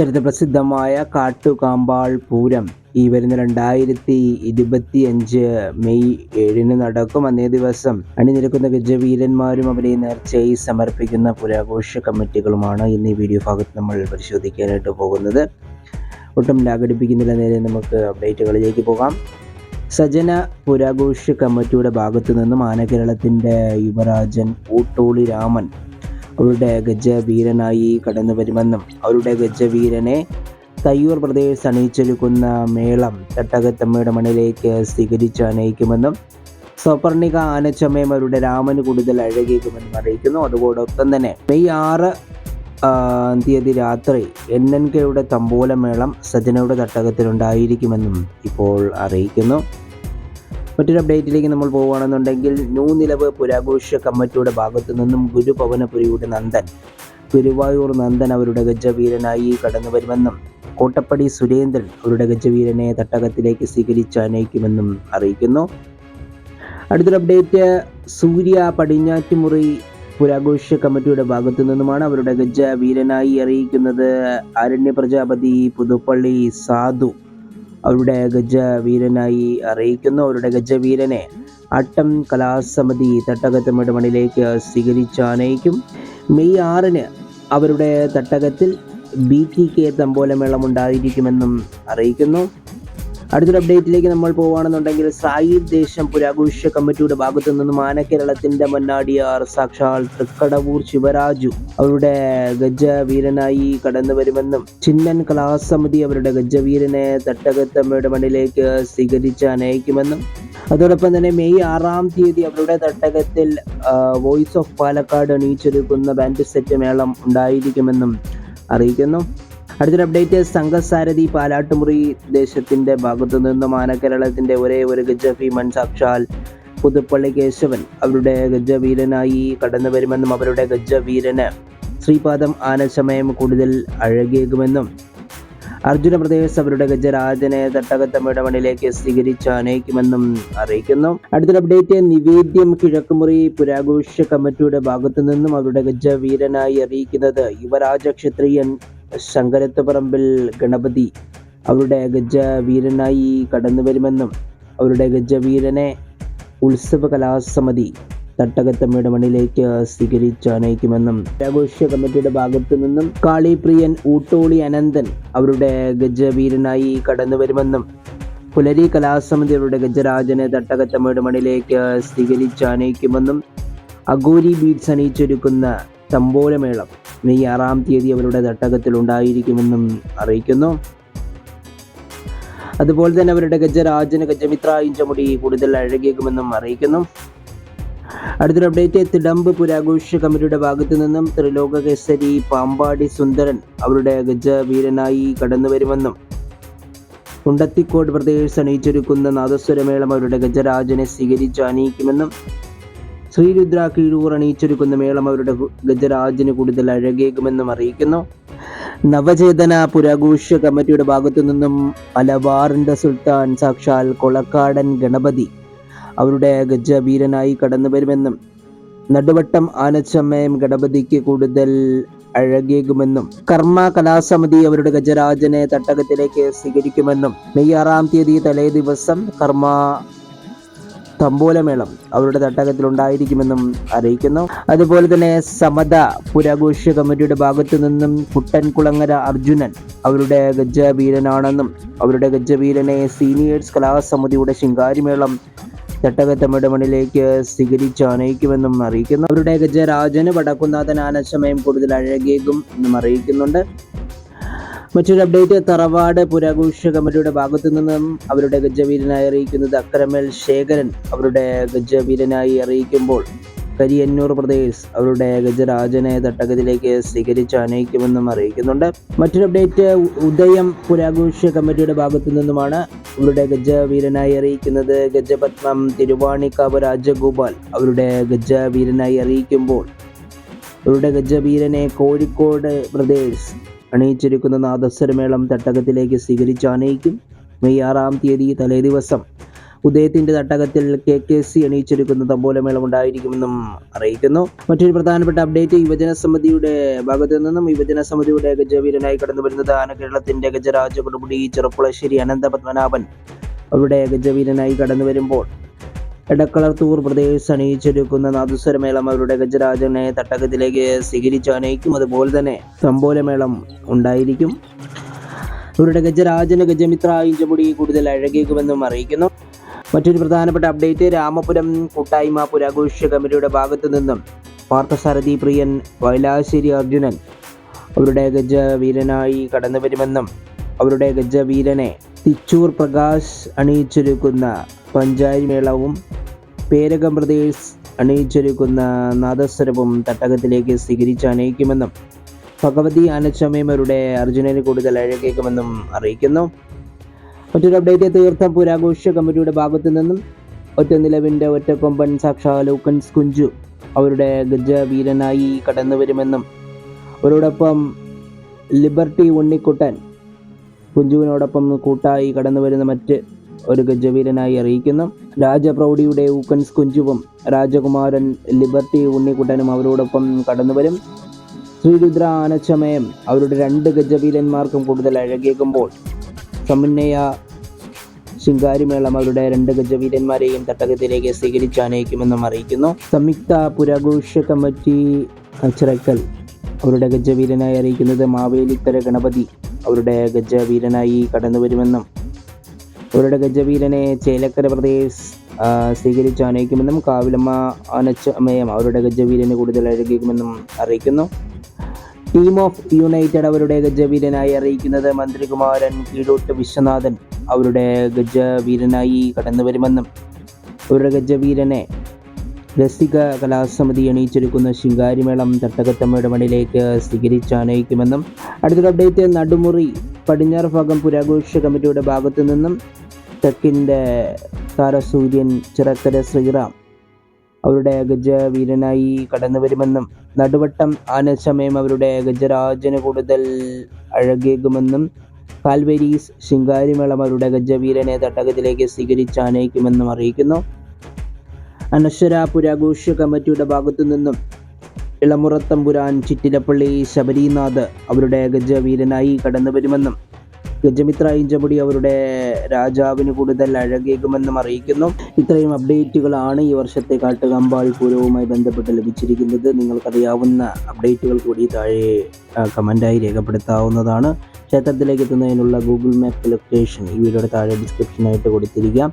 ചരിത്രപ്രസിദ്ധമായ കാട്ടുകാമ്പാൾ പൂരം ഈ വരുന്ന രണ്ടായിരത്തി ഇരുപത്തി അഞ്ച് മെയ് ഏഴിന് നടക്കും. അന്നേ ദിവസം അണിനിരക്കുന്ന ഗജവീരന്മാരും അവരെ നേർച്ചയായി സമർപ്പിക്കുന്ന പുരാഘോഷ കമ്മിറ്റികളുമാണ് ഇന്ന് ഈ വീഡിയോ ഭാഗത്ത് നമ്മൾ പരിശോധിക്കാനായിട്ട് പോകുന്നത്. ഒട്ടും ലാഘടിപ്പിക്കുന്നില്ല. നേരെ നമുക്ക് അപ്ഡേറ്റുകളിലേക്ക് പോകാം. സജന പുരാഘോഷ കമ്മിറ്റിയുടെ ഭാഗത്തു നിന്നും ആനകേരളത്തിന്റെ യുവരാജൻ ഊട്ടോളി രാമൻ അവരുടെ ഗജവീരനായി കടന്നു വരുമെന്നും അവരുടെ ഗജവീരനെ തയ്യൂർ പ്രദേശ് അണിയിച്ചൊരുക്കുന്ന മേളം തട്ടകത്തമ്മയുടെ മണിലേക്ക് സ്വീകരിച്ച് അനയിക്കുമെന്നും സൗപർണിക ആനച്ചമയം അവരുടെ രാമന് കൂടുതൽ അഴകിക്കുമെന്നും അറിയിക്കുന്നു. അതോടൊപ്പം തന്നെ മെയ് ആറ് തീയതി രാത്രി എൻ എൻ കെയുടെ തമ്പോലമേളം സജനയുടെ തട്ടകത്തിലുണ്ടായിരിക്കുമെന്നും ഇപ്പോൾ അറിയിക്കുന്നു. മറ്റൊരു അപ്ഡേറ്റിലേക്ക് നമ്മൾ പോവുകയാണെന്നുണ്ടെങ്കിൽ ന്യൂ നിലവ് പുരാഘോഷ കമ്മിറ്റിയുടെ ഭാഗത്തു നിന്നും ഗുരുഭവനപുരിയുടെ നന്ദൻ ഗുരുവായൂർ നന്ദൻ അവരുടെ ഗജവീരനായി കടന്നു വരുമെന്നും കോട്ടപ്പടി സുരേന്ദ്രൻ അവരുടെ ഗജവീരനെ തട്ടകത്തിലേക്ക് സ്വീകരിച്ച് അനയിക്കുമെന്നും അറിയിക്കുന്നു. അടുത്തൊരു അപ്ഡേറ്റ് സൂര്യ പടിഞ്ഞാറ്റുമുറി പുരാഘോഷ കമ്മിറ്റിയുടെ ഭാഗത്തു നിന്നുമാണ് അവരുടെ ഗജ വീരനായി അറിയിക്കുന്നത് അരണ്യ പ്രജാപതി പുതുപ്പള്ളി സാധു. അവരുടെ ഗജവീരനായി അറിയിക്കുന്നു. അവരുടെ ഗജവീരനെ അട്ടം കലാസമിതി തട്ടകത്തമ്മയുടെ മണിലേക്ക് സ്വീകരിച്ച് ആനയിക്കും മെയ് ആറിന് അവരുടെ തട്ടകത്തിൽ ബി ടി കെ തമ്പോലമേളം ഉണ്ടായിരിക്കുമെന്നും അറിയിക്കുന്നു. അടുത്തൊരു അപ്ഡേറ്റിലേക്ക് നമ്മൾ പോവുകയാണെന്നുണ്ടെങ്കിൽ സായി ദേശം പുരാഘോഷ കമ്മിറ്റിയുടെ ഭാഗത്തു നിന്നും ആനക്കേരളത്തിന്റെ മന്നാടിയാർ സാക്ഷാൽ തൃക്കടവൂർ ശിവരാജു അവരുടെ ഗജവീരനായി കടന്നു വരുമെന്നും ചിന്നൻ കലാസമിതി അവരുടെ ഗജവീരനെ തട്ടകത്തമ്മയുടെ മണ്ണിലേക്ക് സ്വീകരിച്ച് അനയിക്കുമെന്നും അതോടൊപ്പം തന്നെ മെയ് ആറാം തീയതി അവരുടെ തട്ടകത്തിൽ വോയിസ് ഓഫ് പാലക്കാട് അണിയിച്ചൊരുക്കുന്ന ബാൻഡ് സെറ്റ് മേളം ഉണ്ടായിരിക്കുമെന്നും അറിയിക്കുന്നു. അടുത്തൊരു അപ്ഡേറ്റ് സംഘസാരഥി പാലാട്ടുമുറി ദേശത്തിന്റെ ഭാഗത്തു നിന്നും ആനക്കേരളത്തിന്റെ ഒരേ ഒരു ഗജഫി സാക്ഷാൽ പുതുപ്പള്ളി കേശവൻ അവരുടെ ഗജവീരനായി കടന്നു വരുമെന്നും അവരുടെ ഗജവീരന് ശ്രീപാദം ആനശമയം കൂടുതൽ അഴകിയേക്കുമെന്നും അർജുന പ്രദേശ് അവരുടെ ഗജരാജനെ തട്ടകത്തമ്മയുടെ മണ്ണിലേക്ക് സ്വീകരിച്ച് അനയിക്കുമെന്നും അറിയിക്കുന്നു. അടുത്തൊരു അപ്ഡേറ്റ് നിവേദ്യം കിഴക്കുമുറി പുരാഘോഷ കമ്മിറ്റിയുടെ ഭാഗത്തു നിന്നും അവരുടെ ഗജവീരനായി അറിയിക്കുന്നത് യുവരാജ ക്ഷത്രിയൻ ശങ്കരത്തുപറമ്പിൽ ഗണപതി അവരുടെ ഗജവീരനായി കടന്നു വരുമെന്നും അവരുടെ ഗജവീരനെ ഉത്സവ കലാസമിതി തട്ടകത്തമ്മയുടെ മണ്ണിലേക്ക് സ്വീകരിച്ച് അനയിക്കുമെന്നും ആഘോഷ കമ്മിറ്റിയുടെ ഭാഗത്തു നിന്നും കാളിപ്രിയൻ ഊട്ടോളി അനന്തൻ അവരുടെ ഗജവീരനായി കടന്നു വരുമെന്നും പുലരി കലാസമിതി അവരുടെ ഗജരാജനെ തട്ടകത്തമ്മയുടെ മണ്ണിലേക്ക് സ്വീകരിച്ച് അനയിക്കുമെന്നും അഗോരി ബീറ്റ്സ് അണിയിച്ചൊരുക്കുന്ന തമ്പോലമേളം മെയ് ആറാം തീയതി അവരുടെ തട്ടകത്തിൽ ഉണ്ടായിരിക്കുമെന്നും അറിയിക്കുന്നു. അതുപോലെ തന്നെ അവരുടെ ഗജരാജന് ഗജമിത്ര ഇഞ്ചമുടി കൂടുതൽ അഴകിയേക്കുമെന്നും അറിയിക്കുന്നു. അടുത്തൊരു അപ്ഡേറ്റ് തിടമ്പ് പുരാഘോഷ കമ്മിറ്റിയുടെ ഭാഗത്തു നിന്നും ത്രിലോക കേസരി പാമ്പാടി സുന്ദരൻ അവരുടെ ഗജവീരനായി കടന്നു വരുമെന്നും കുണ്ടത്തിക്കോട് പ്രദേശ് അണിയിച്ചൊരുക്കുന്ന നാദസ്വരമേളം അവരുടെ ഗജരാജനെ സ്വീകരിച്ച് അണിയിക്കുമെന്നും ശ്രീരുദ്ര കീഴൂർ അണിയിച്ചൊരുക്കുന്ന മേളം അവരുടെ ഗജരാജന് കൂടുതൽ അഴകേകുമെന്നും അറിയിക്കുന്നു. നവചേതന പുരാഘോഷ കമ്മിറ്റിയുടെ ഭാഗത്തു നിന്നും അലവാറിന്റെ സുൽത്താൻ സാക്ഷാൽ കൊളക്കാടൻ ഗണപതി അവരുടെ ഗജവീരനായി കടന്നു വരുമെന്നും നടുവട്ടം ആനച്ചമ്മയം ഗണപതിക്ക് കൂടുതൽ അഴകേകുമെന്നും കർമ്മ കലാസമിതി അവരുടെ ഗജരാജനെ തട്ടകത്തിലേക്ക് സ്വീകരിക്കുമെന്നും മെയ് ആറാം തീയതി തലേ ദിവസം കർമ്മ തമ്പോലമേളം അവരുടെ തട്ടകത്തിൽ ഉണ്ടായിരിക്കുമെന്നും അറിയിക്കുന്നു. അതുപോലെ തന്നെ സമത പുരാഘോഷ കമ്മിറ്റിയുടെ ഭാഗത്തു നിന്നും കുട്ടൻകുളങ്ങര അർജുനൻ അവരുടെ ഗജവീരനാണെന്നും അവരുടെ ഗജവീരനെ സീനിയേഴ്സ് കലാസമിതിയുടെ ശിങ്കാരിമേളം തട്ടകത്തമ്മയുടെ മണിലേക്ക് സ്വീകരിച്ച് അണയിക്കുമെന്നും അറിയിക്കുന്നു. അവരുടെ ഗജരാജന് വടക്കുന്നാഥൻ ആനശമയം കൂടുതൽ അഴകേകും എന്നും അറിയിക്കുന്നുണ്ട്. മറ്റൊരു അപ്ഡേറ്റ് തറവാട് പുരാഘോഷ കമ്മിറ്റിയുടെ ഭാഗത്തു നിന്നും അവരുടെ ഗജവീരനായി അറിയിക്കുന്നത് അക്രമൽ ശേഖരൻ. അവരുടെ ഗജവീരനായി അറിയിക്കുമ്പോൾ കരിയന്നൂർ പ്രദേശ് അവരുടെ ഗജരാജനെ തട്ടകത്തിലേക്ക് സ്വീകരിച്ച് അനയിക്കുമെന്നും അറിയിക്കുന്നുണ്ട്. മറ്റൊരു അപ്ഡേറ്റ് ഉദയം പുരാഘോഷ കമ്മിറ്റിയുടെ ഭാഗത്തു നിന്നുമാണ് അവരുടെ ഗജവീരനായി അറിയിക്കുന്നത് ഗജപത്മം തിരുവാണിക്കാവ് രാജഗോപാൽ. അവരുടെ ഗജവീരനായി അറിയിക്കുമ്പോൾ അവരുടെ ഗജവീരനെ കോഴിക്കോട് പ്രദേശ് അണിയിച്ചിരിക്കുന്ന നാദസ്വരമേളം തട്ടകത്തിലേക്ക് സ്വീകരിച്ച് ആനയിക്കും മെയ് ആറാം തീയതി തലേദിവസം ഉദയത്തിന്റെ തട്ടകത്തിൽ കെ കെ സി അണിയിച്ചിരിക്കുന്ന തമ്പോലമേളം ഉണ്ടായിരിക്കുമെന്നും അറിയിക്കുന്നു. മറ്റൊരു പ്രധാനപ്പെട്ട അപ്ഡേറ്റ് യുവജന സമിതിയുടെ ഭാഗത്തു നിന്നും യുവജന സമിതിയുടെ ഗജവീരനായി കടന്നു വരുന്നത് ആന കേരളത്തിന്റെ ഗജരാജ കൊടുമുടി ചെറുപ്പുളശ്ശേരി അനന്ത പത്മനാഭൻ. അവരുടെ ഗജവീരനായി കടന്നു വരുമ്പോൾ എടക്കളത്തൂർ പ്രദേശ് അണിയിച്ചൊരുക്കുന്ന നാദുസ്വരമേളം അവരുടെ ഗജരാജനെ തട്ടകത്തിലേക്ക് സ്വീകരിച്ചു അനയിക്കും അതുപോലെ തന്നെ തമ്പോലമേളം ഉണ്ടായിരിക്കും. അവരുടെ ഗജരാജന് ഗജമിത്ര ഇഞ്ചമുടി കൂടുതൽ അഴകിക്കുമെന്നും അറിയിക്കുന്നു. മറ്റൊരു പ്രധാനപ്പെട്ട അപ്ഡേറ്റ് രാമപുരം കൂട്ടായ്മ പുരാഘോഷ കമ്മിറ്റിയുടെ ഭാഗത്തു നിന്നും പാർത്ഥസാരഥി പ്രിയൻ വൈലാശ്ശേരി അർജുനൻ അവരുടെ ഗജവീരനായി കടന്നു വരുമെന്നും അവരുടെ ഗജവീരനെ തിച്ചൂർ പ്രകാശ് അണിയിച്ചൊരുക്കുന്ന പഞ്ചാരി മേളവും പേരകം ബ്രദേഴ്സ് അണിയിച്ചൊരുക്കുന്ന നാദസ്വരവും തട്ടകത്തിലേക്ക് സ്വീകരിച്ച് അനയിക്കുമെന്നും ഭഗവതി ആനച്ചമയമരുടെ അർജുനന് കൂടുതൽ അഴകേക്കുമെന്നും അറിയിക്കുന്നു. മറ്റൊരു അപ്ഡേറ്റ് തീർത്ഥം പുരാഘോഷ കമ്മിറ്റിയുടെ ഭാഗത്തു നിന്നും ഒറ്റ നിലവിന്റെ ഒറ്റക്കൊമ്പൻ സാക്ഷാ ലൂക്കൻസ് കുഞ്ചു അവരുടെ ഗജവീരനായി കടന്നു വരുമെന്നും അവരോടൊപ്പം ലിബർട്ടി ഉണ്ണിക്കുട്ടൻ കുഞ്ചുവിനോടൊപ്പം കൂട്ടായി കടന്നു വരുന്ന മറ്റ് ഒരു ഗജവീരനായി അറിയിക്കുന്നു. രാജപ്രൗഢിയുടെ ഊക്കൻസ് കുഞ്ചുവും രാജകുമാരൻ ലിബർട്ടി ഉണ്ണിക്കുട്ടനും അവരോടൊപ്പം കടന്നുവരും ശ്രീരുദ്ര ആനച്ചമയം അവരുടെ രണ്ട് ഗജവീരന്മാർക്കും കൂടുതൽ അഴകേകുമ്പോൾ സമന്വയ ശിങ്കാരിമേളം അവരുടെ രണ്ട് ഗജവീരന്മാരെയും തട്ടകത്തിലേക്ക് സ്വീകരിച്ച് അനയിക്കുമെന്നും അറിയിക്കുന്നു. സംയുക്ത പുരാഘോഷ കമ്മിറ്റി ചിറക്കൽ അവരുടെ ഗജവീരനായി അറിയിക്കുന്നത് മാവേലിക്കര ഗണപതി അവരുടെ ഗജവീരനായി കടന്നു അവരുടെ ഗജവീരനെ ചേലക്കര പ്രദേശ് സ്വീകരിച്ച് അനയിക്കുമെന്നും കാവിലമ്മ അനച്ചമയം അവരുടെ ഗജവീരനെ കൂടുതൽ അഴകിക്കുമെന്നും അറിയിക്കുന്നു. ടീം ഓഫ് യുണൈറ്റഡ് അവരുടെ ഗജവീരനായി അറിയിക്കുന്നത് മന്ത്രികുമാരൻ കീഴോട്ട് വിശ്വനാഥൻ അവരുടെ ഗജവീരനായി കടന്നു വരുമെന്നും. അവരുടെ ഗജവീരനെ രസിക കലാസമിതി അണിയിച്ചൊരുക്കുന്ന ശിങ്കാരിമേളം തട്ടകത്തമ്മയുടെ മണിലേക്ക് സ്വീകരിച്ച് അടുത്തൊരു അപ്ഡേറ്റ് നടുമുറി പടിഞ്ഞാറ് ഭാഗം പുരാഘോഷ കമ്മിറ്റിയുടെ ഭാഗത്തു നിന്നും തെക്കിന്റെ താരസൂര്യൻ ചിറക്കര ശ്രീറാം അവരുടെ ഗജവീരനായി കടന്നു വരുമെന്നും നടുവട്ടം ആനസമയം അവരുടെ ഗജരാജന് കൂടുതൽ അഴകേകുമെന്നും കാൽവരീസ് ശിങ്കാരിമേളം അവരുടെ ഗജവീരനെ തട്ടകത്തിലേക്ക് സ്വീകരിച്ച് ആനയിക്കുമെന്നും അറിയിക്കുന്നു. അനശ്വര പുരാഘോഷ കമ്മിറ്റിയുടെ ഭാഗത്തു നിന്നും ഇളമുറത്തമ്പുരാൻ ചിറ്റിലപ്പള്ളി ശബരിനാഥ് അവരുടെ ഗജവീരനായി കടന്നു വരുമെന്നും ഗജമിത്ര ഇഞ്ചമുടി അവരുടെ രാജാവിന് കൂടുതൽ അഴകേകുമെന്നും അറിയിക്കുന്നു. ഇത്രയും അപ്ഡേറ്റുകളാണ് ഈ വർഷത്തെ കാട്ടുകമ്പാൾ പൂരവുമായി ബന്ധപ്പെട്ട് ലഭിച്ചിരിക്കുന്നത്. നിങ്ങൾക്കറിയാവുന്ന അപ്ഡേറ്റുകൾ കൂടി താഴെ കമന്റായി രേഖപ്പെടുത്താവുന്നതാണ്. ക്ഷേത്രത്തിലേക്ക് എത്തുന്നതിനുള്ള ഗൂഗിൾ മാപ്പ് ലൊക്കേഷൻ ഈ വീഡിയോയുടെ താഴെ ഡിസ്ക്രിപ്ഷനായിട്ട് കൊടുത്തിരിക്കാം.